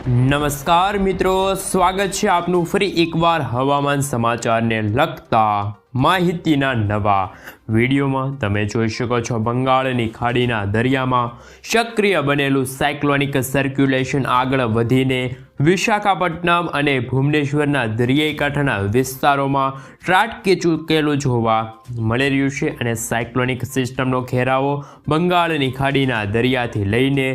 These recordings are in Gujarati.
નમસ્કાર મિત્રો, સ્વાગત છે આપનું ફરી એકવાર હવામાન સમાચારને લગતા માહિતીના નવા વિડીયોમાં. તમે જોઈ શકો છો બંગાળની ખાડીના દરિયામાં સક્રિય બનેલું સાયક્લોનિક સર્ક્યુલેશન આગળ વધીને વિશાખાપટ્ટનમ અને ભુવનેશ્વરના દરિયાઈ કાંઠાના વિસ્તારોમાં ત્રાટકી ચૂકેલું જોવા મળી રહ્યું છે અને સાયક્લોનિક સિસ્ટમનો ઘેરાવો બંગાળની ખાડીના દરિયાથી લઈને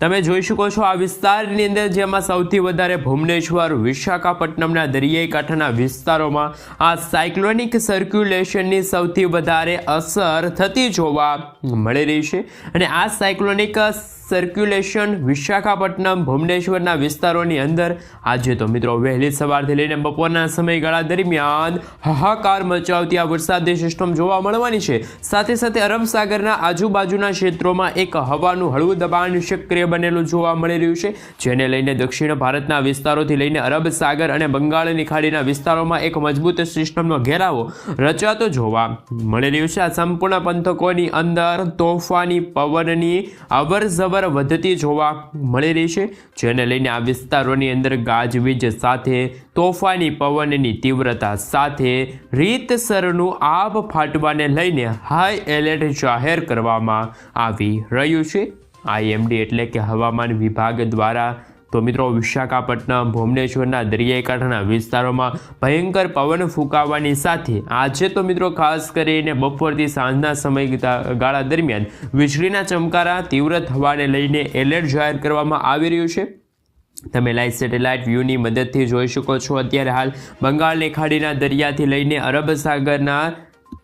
તમે જોઈ શકો છો આ વિસ્તારની અંદર, જેમાં સૌથી વધારે ભુવનેશ્વર, વિશાખાપટ્ટનમના દરિયાઈ કાંઠાના વિસ્તારોમાં આ સાયક્લોનિક સર્ક્યુલેશનની સૌથી વધારે અસર થતી જોવા મળી રહી છે. અને આ સાયક્લોનિક સર્ક્યુલેશન વિશાખાપટ્ટનમ ભુવનેશ્વરના વિસ્તારોની અંદર. આજે તો મિત્રો વહેલી સવારથી લઈને બપોરના સમયગાળા દરમિયાન હાહાકાર મચાવતી આ વરસાદની સિસ્ટમ જોવા મળવાની છે. સાથે સાથે અરબ સાગરના આજુબાજુના ક્ષેત્રોમાં એક હવાનું હળવું દબાણ સક્રિય બનેલું જોવા મળી રહ્યું છે, જેને લઈને દક્ષિણ ભારતના વિસ્તારોથી લઈને અરબ સાગર અને બંગાળની ખાડીના વિસ્તારોમાં એક મજબૂત સિસ્ટમનો ઘેરાવો રચાતો જોવા મળી રહ્યું છે. આ સંપૂર્ણ પંથકોની અંદર તોફાની પવનની અવર જવર વધતી જોવા મળી રહી છે, જેને લઈને આ વિસ્તારોની અંદર ગાજવીજ સાથે, તોફાની પવનની તીવ્રતા સાથે રીતસરનું આબ ફાટવાને લઈને હાઈ એલર્ટ જાહેર કરવામાં આવી રહ્યું છે. આઈએમડી એટલે કે હવામાન વિભાગ દ્વારા તો મિત્રો, વિશાખાપટ્ટનમ, ભુવનેશ્વરના દરિયાઈ કાંઠાના વિસ્તારોમાં ભયંકર પવન ફૂંકાવાની સાથે આજે તો મિત્રો, ખાસ કરીને બપોરથી સાંજના સમય ગાળા દરમિયાન વીજળીના ચમકારા તીવ્ર થવાને લઈને એલર્ટ જાહેર કરવામાં આવી રહ્યું છે. તમે લાઈવ સેટેલાઇટ વ્યૂની મદદથી જોઈ શકો છો. અત્યારે હાલ બંગાળની ખાડીના દરિયાથી લઈને અરબ સાગરના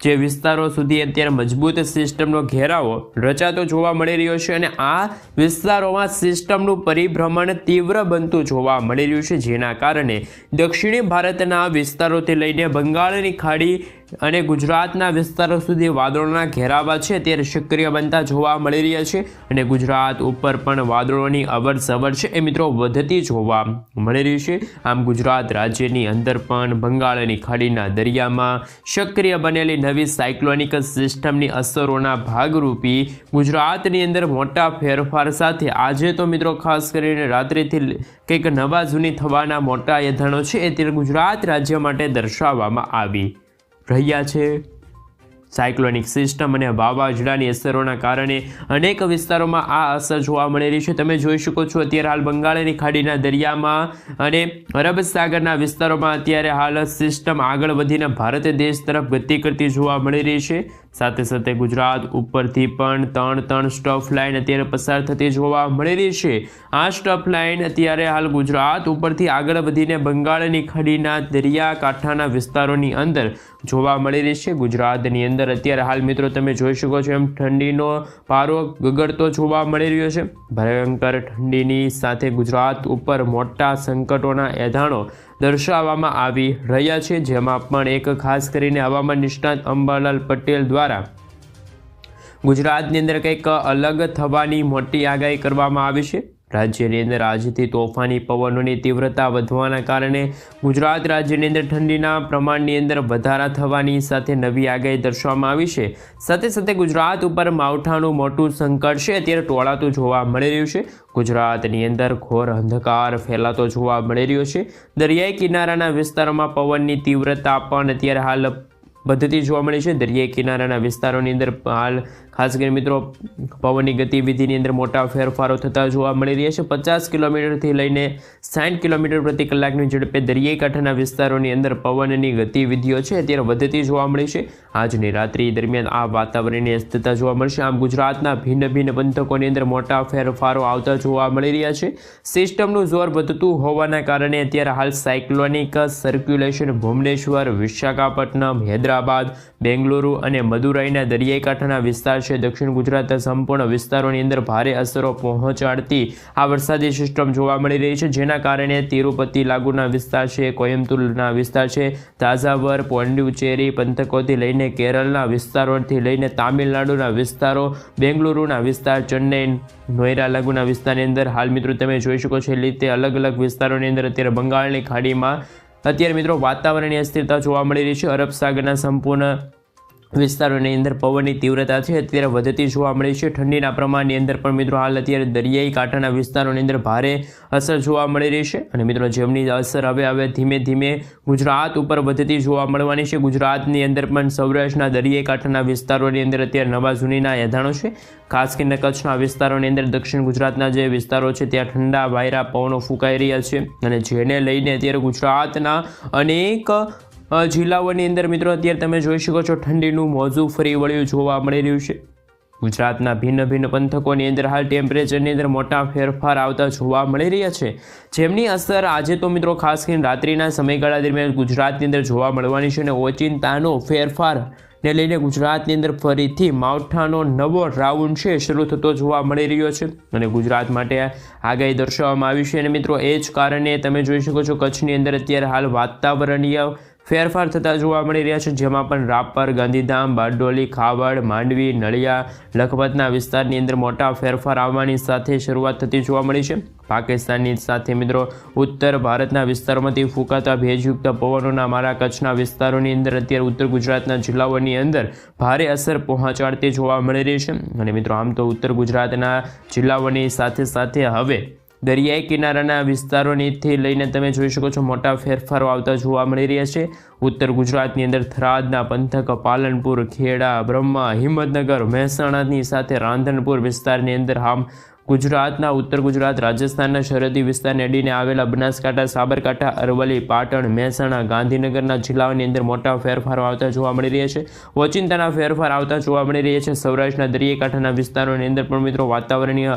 જે વિસ્તારો સુધી અત્યારે મજબૂત સિસ્ટમનો ઘેરાવો રચાતો જોવા મળી રહ્યો છે અને આ વિસ્તારોમાં સિસ્ટમનું પરિભ્રમણ તીવ્ર બનતું જોવા મળી રહ્યું છે, જેના કારણે દક્ષિણી ભારતના વિસ્તારોથી લઈને બંગાળની ખાડી અને ગુજરાતના વિસ્તારો સુધી વાદળોના ઘેરાવા છે ત્યારે સક્રિય બનતા જોવા મળી રહ્યા છે અને ગુજરાત ઉપર પણ વાદળોની અવર સવર છે એ મિત્રો વધતી જોવા મળી રહી છે. આમ ગુજરાત રાજ્યની અંદર પણ બંગાળની ખાડીના દરિયામાં સક્રિય બનેલી નવી સાયક્લોનિક સિસ્ટમની અસરોના ભાગરૂપી ગુજરાતની અંદર મોટા ફેરફાર સાથે આજે તો મિત્રો ખાસ કરીને રાત્રિથી કંઈક નવા જૂની થવાના મોટા એધાણો છે એ ત્યારે ગુજરાત રાજ્ય માટે દર્શાવવામાં આવી રહ્યા છે. સાયક્લોનિક સિસ્ટમ અને વાવાઝોડાની અસરોના કારણે અનેક વિસ્તારોમાં આ અસર જોવા મળી રહી છે. તમે જોઈ શકો છો, અત્યારે હાલ બંગાળની ખાડીના દરિયામાં અને અરબ સાગરના વિસ્તારોમાં અત્યારે હાલ સિસ્ટમ આગળ વધીને ભારત દેશ તરફ ગતિ કરતી જોવા મળી રહી છે. સાથે સાથે ગુજરાત ઉપરથી પણ ત્રણ ત્રણ સ્ટફ લાઇન અત્યારે પસાર થતી જોવા મળી રહી છે. આ સ્ટફ લાઇન અત્યારે હાલ ગુજરાત ઉપરથી આગળ વધીને બંગાળની ખાડીના દરિયા કાંઠાના વિસ્તારોની અંદર જોવા મળી રહી છે. ગુજરાતની અંદર અત્યારે હાલ મિત્રો તમે જોઈ શકો છો એમ ઠંડીનો પારો ગગડતો જોવા મળી રહ્યો છે. ભયંકર ઠંડીની સાથે ગુજરાત ઉપર મોટા સંકટોના એધાણો દર્શાવવામાં આવી રહ્યા છે. જેમાં પણ એક ખાસ કરીને હવામાન નિષ્ણાત અંબાલાલ પટેલ દ્વારા ગુજરાતની અંદર કંઈક અલગ થવાની મોટી આગાહી કરવામાં આવી છે. રાજ્યની અંદર આજથી તોફાની પવનોની તીવ્રતા વધવાના કારણે ગુજરાત રાજ્યની અંદર ઠંડીના પ્રમાણની અંદર વધારા થવાની સાથે નવી આગાહી દર્શાવવામાં આવી છે. સાથે સાથે ગુજરાત ઉપર માવઠાનું મોટું સંકટ છે. અત્યારે ટોળાતું જોવા મળી રહ્યું છે. ગુજરાતની અંદર ઘોર અંધકાર ફેલાતો જોવા મળી રહ્યો છે. દરિયાઈ કિનારાના વિસ્તારોમાં પવનની તીવ્રતા પણ અત્યારે હાલ વધતી જોવા મળે છે. દરિયાઈ કિનારાના વિસ્તારોની અંદર હાલ ખાસ કરીને મિત્રો, પવનની ગતિવિધિની અંદર મોટા ફેરફારો થતા જોવા મળી રહ્યા છે. પચાસ કિલોમીટરથી લઈને સાઠ કિલોમીટર પ્રતિ કલાકની ઝડપે દરિયાઈ કાંઠાના વિસ્તારોની અંદર પવનની ગતિવિધિઓ છે, અત્યારે વધતી જોવા મળી છે. આજની રાત્રિ દરમિયાન આ વાતાવરણની અસ્થિરતા જોવા મળશે. આમ ગુજરાતના ભિન્ન ભિન્ન પંથકોની અંદર મોટા ફેરફારો આવતા જોવા મળી રહ્યા છે. સિસ્ટમનું જોર વધતું હોવાના કારણે અત્યારે હાલ સાયક્લોનિક સર્ક્યુલેશન ભુવનેશ્વર, વિશાખાપટ્ટનમ, હૈદરાબાદ, બેંગલુરુ અને મદુરાઈના દરિયાઈ કાંઠાના વિસ્તાર છે. દક્ષિણ ગુજરાતના સંપૂર્ણ વિસ્તારોની અંદર ભારે અસરો પહોંચાડતી આ વરસાદી સિસ્ટમ જોવા મળી રહી છે, જેના કારણે તિરુપતિ લાગુના વિસ્તાર છે, કોયમ્બતુરના વિસ્તાર છે તાઝાવર પોંડુચેરી પંથકોથી લઈને કેરળના વિસ્તારોથી લઈને તામિલનાડુના વિસ્તારો, બેંગલુરુના વિસ્તાર, ચેન્નઈ નોયરા લાગુના વિસ્તારની અંદર. હાલ મિત્રો તમે જોઈ શકો છો રીતે અલગ અલગ વિસ્તારોની અંદર અત્યારે બંગાળની ખાડીમાં અત્યારે મિત્રો વાતાવરણની અસ્થિરતા જોવા મળી રહી છે. અરબ સાગરના સંપૂર્ણ વિસ્તારોની અંદર પવનની તીવ્રતા છે. અત્યારે વધતી જોવા મળી છે. ઠંડીના પ્રમાણની અંદર પણ મિત્રો હાલ અત્યારે દરિયાઈ કાંઠાના વિસ્તારોની અંદર ભારે અસર જોવા મળી રહી છે. અને મિત્રો જેમની અસર હવે હવે ધીમે ધીમે ગુજરાત ઉપર વધતી જોવા મળવાની છે. ગુજરાતની અંદર પણ સૌરાષ્ટ્રના દરિયાઈ કાંઠાના વિસ્તારોની અંદર અત્યારે નવા જૂનીના એધાણો છે. ખાસ કરીને કચ્છના વિસ્તારોની અંદર દક્ષિણ ગુજરાતના જે વિસ્તારો છે, ત્યાં ઠંડા વાયરા પવનો ફૂંકાઈ રહ્યા છે. અને જેને લઈને અત્યારે ગુજરાતના અનેક જિલ્લાઓની અંદર મિત્રો અત્યારે તમે જોઈ શકો છો ઠંડીનું મોજું ફરી વળ્યું જોવા મળી રહ્યું છે. ગુજરાતના ભિન્ન ભિન્ન પંથકોની અંદર હાલ ટેમ્પરેચરની અંદર મોટા ફેરફાર આવતા જોવા મળી રહ્યા છે. જેમની અસર આજે તો મિત્રો ખાસ કરીને રાત્રિના સમયગાળા દરમિયાન ગુજરાતની અંદર જોવા મળવાની છે અને ઓચિંતાનો ફેરફાર ને લઈને ગુજરાતની અંદર ફરીથી માવઠાનો નવો રાઉન્ડ છે શરૂ થતો જોવા મળી રહ્યો છે. અને ગુજરાત માટે આગાહી દર્શાવવામાં આવી છે અને મિત્રો એ જ કારણે તમે જોઈ શકો છો કચ્છની અંદર અત્યારે હાલ વાતાવરણીય ફેરફાર થતા જોવા મળી રહ્યા છે, જેમાં પણ રાપર, ગાંધીધામ, બારડોલી, ખાવડ, માંડવી, નળિયા, લખપતના વિસ્તારની અંદર મોટા ફેરફાર આવવાની સાથે શરૂઆત થતી જોવા મળી છે. પાકિસ્તાનની સાથે મિત્રો, ઉત્તર ભારતના વિસ્તારોમાંથી ફૂંકાતા ભેજયુક્ત પવનોના મારા કચ્છના વિસ્તારોની અંદર અત્યારે ઉત્તર ગુજરાતના જિલ્લાઓની અંદર ભારે અસર પહોંચાડતી જોવા મળી રહી છે. અને મિત્રો, આમ તો ઉત્તર ગુજરાતના જિલ્લાઓની સાથે સાથે હવે દરિયાઈ કિનારાના વિસ્તારોનીથી લઈને તમે જોઈ શકો છો મોટા ફેરફારો આવતા જોવા મળી રહ્યા છે. ઉત્તર ગુજરાતની અંદર થરાદના પંથક, પાલનપુર, ખેડા, બ્રહ્મા, હિંમતનગર, મહેસાણાની સાથે રાંધણપુર વિસ્તારની અંદર આમ ગુજરાતના ઉત્તર ગુજરાત, રાજસ્થાનના સરહદી વિસ્તારને અડીને આવેલા બનાસકાંઠા, સાબરકાંઠા, અરવલ્લી, પાટણ, મહેસાણા, ગાંધીનગરના જિલ્લાઓની અંદર મોટા ફેરફારો આવતા જોવા મળી રહ્યા છે. ઓચિંતાના ફેરફાર આવતા જોવા મળી રહ્યા છે. સૌરાષ્ટ્રના દરિયાકાંઠાના વિસ્તારોની અંદર પણ મિત્રો વાતાવરણીય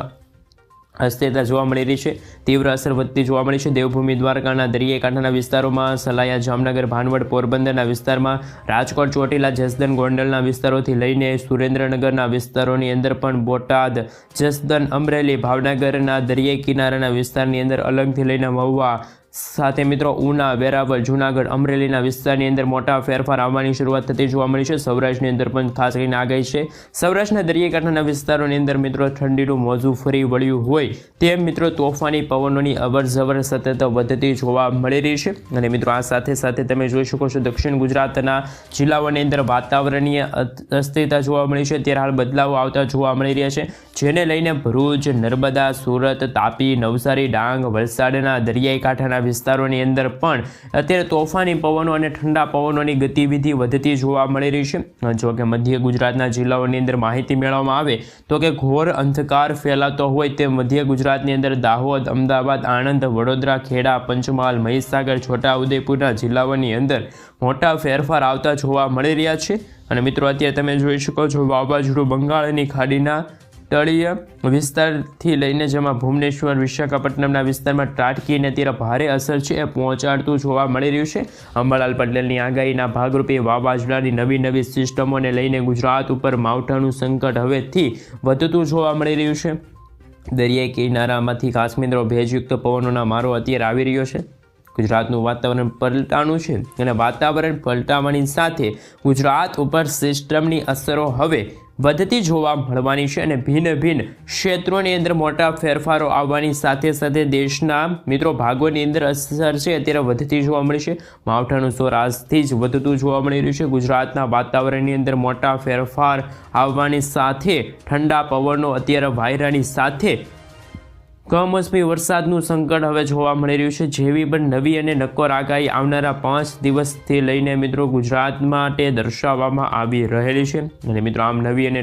અસ્થિરતા જોવા મળી રહી છે. તીવ્ર અસર વધતી જોવા મળી છે. દેવભૂમિ દ્વારકાના દરિયાકાંઠાના વિસ્તારોમાં, સલાયા જામનગર, ભાનવડ, પોરબંદરના વિસ્તારમાં, રાજકોટ, ચોટીલા જસદન ગોંડલના વિસ્તારોથી લઈને સુરેન્દ્રનગરના વિસ્તારોની અંદર પણ બોટાદ જસદન અમરેલી, ભાવનગરના દરિયાઈ કિનારાના વિસ્તારની અંદર અલંગથી લઈને મહુવા સાથે મિત્રો, ઉના, વેરાવળ, જૂનાગઢ, અમરેલીના વિસ્તારની અંદર મોટા ફેરફાર આવવાની શરૂઆત થતી જોવા મળી છે. સૌરાષ્ટ્રની અંદર પણ ખાસ કરીને આગાહી છે. સૌરાષ્ટ્રના દરિયાકાંઠાના વિસ્તારોની અંદર મિત્રો, ઠંડીનું મોજું ફરી વળ્યું હોય તેમ મિત્રો, તોફાની પવનોની અવરજવર સતત વધતી જોવા મળી રહી છે. અને મિત્રો, આ સાથે સાથે તમે જોઈ શકો છો, દક્ષિણ ગુજરાતના જિલ્લાઓની અંદર વાતાવરણીય અસ્થિરતા જોવા મળી છે. ત્યારે હાલ બદલાવો આવતા જોવા મળી રહ્યા છે. જેને લઈને ભરૂચ, નર્મદા, સુરત, તાપી, નવસારી, ડાંગ, વલસાડના દરિયાઈ કાંઠાના વિસ્તારોની અંદર પણ અત્યારે તોફાની પવનો અને ઠંડા પવનોની ગતિવિધિ વધતી જોવા મળી રહી છે. જો કે મધ્ય ગુજરાતના જિલ્લાઓની અંદર માહિતી મેળવવામાં આવે તો કે ઘોર અંધકાર ફેલાતો હોય તે મધ્ય ગુજરાતની અંદર દાહોદ, અમદાવાદ, આણંદ, વડોદરા, ખેડા, પંચમહાલ, મહીસાગર, છોટાઉદેપુરના જિલ્લાઓની અંદર મોટા ફેરફાર આવતા જોવા મળી રહ્યા છે. અને મિત્રો, અત્યારે તમે જોઈ શકો છો, વાવાઝોડું બંગાળની ખાડીના તળીય વિસ્તારથી લઈને જેમાં ભુવનેશ્વર, વિશાખાપટ્ટનમના વિસ્તારમાં ત્રાટકીને અત્યારે ભારે અસર છે, એ પહોંચાડતું જોવા મળી રહ્યું છે. અંબાલાલ પટેલની આગાહીના ભાગરૂપે વાવાઝોડાની નવી નવી સિસ્ટમોને લઈને ગુજરાત ઉપર માવઠાનું સંકટ હવેથી વધતું જોવા મળી રહ્યું છે. દરિયાઈ કિનારામાંથી ખાસ ભેજયુક્ત પવનોના મારો અત્યારે આવી રહ્યો છે. ગુજરાતનું વાતાવરણ પલટાનું છે અને વાતાવરણ પલટાવાની સાથે ગુજરાત ઉપર સિસ્ટમની અસરો હવે વધતી જોવા મળવાની છે અને ભિન્ન ભિન્ન ક્ષેત્રોની અંદર મોટા ફેરફારો આવવાની સાથે સાથે દેશના મિત્રો ભાગોની અંદર અસર છે. અત્યારે વધતી જોવા મળી છે. માવઠાનું સ્વર આજથી જ વધતું જોવા મળી રહ્યું છે. ગુજરાતના વાતાવરણની અંદર મોટા ફેરફાર આવવાની સાથે ઠંડા પવનો અત્યારે વાયરાની સાથે કમોસમી વરસાદનું સંકટ હવે જોવા મળી રહ્યું છે. જેવી પણ નવી અને નક્કોર આગાહી આવનારા પાંચ દિવસથી લઈને મિત્રો ગુજરાત માટે દર્શાવવામાં આવી રહેલી છે. અને મિત્રો, આમ નવી અને